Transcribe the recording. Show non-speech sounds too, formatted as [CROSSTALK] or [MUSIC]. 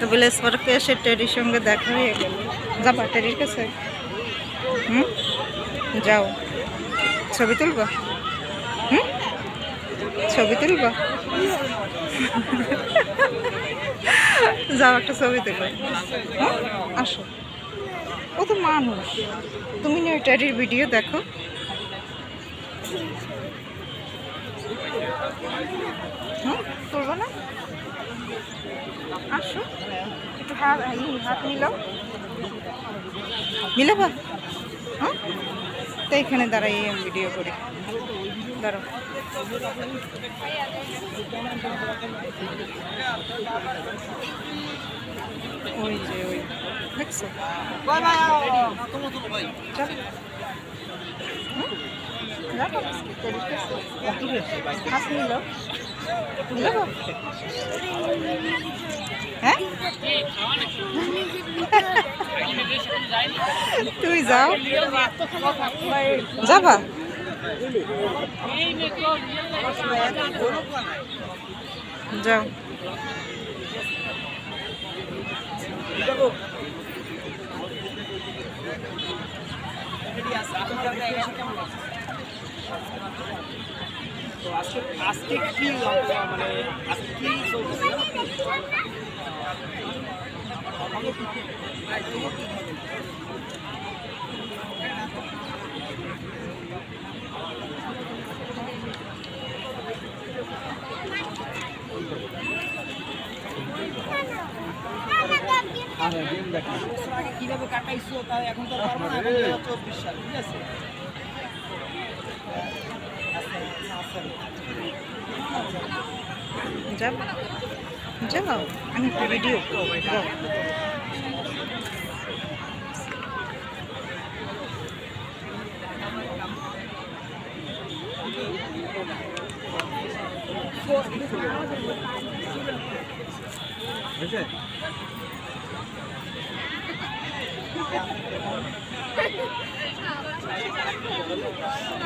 তো ভিলেজ পার্কে এসে সঙ্গে দেখা হয়ে গেল। যাবা টেরির কাছে। হুম? যাও। ছবি তুলবা? হুম? ছবি তুলবা? যাও একটা ছবি তুলো। হ্যাঁ? আসো। ও তো মানুষ। তুমি না ওই টেরির ভিডিও দেখো? হুম? তুলবো না? আসো। একটু হাত হাত মিলাও। মিলাবা? হ্যাঁ তো এখানে দাঁড়াই আমি ভিডিও করি। দাঁড়াও। ওই যে, ওই। দেখছ? চল মিলাবো [LAUGHS] হ্যাঁ তুই যাও। যাবা? যাও। আজকে আজকে কি মানে আজকে কি চলছে কীভাবে কাটাইছো? তাও এখন তো পারব না চব্বিশ সাল, ঠিক আছে? যাবা যাও আমি একটা ভিডিও যাও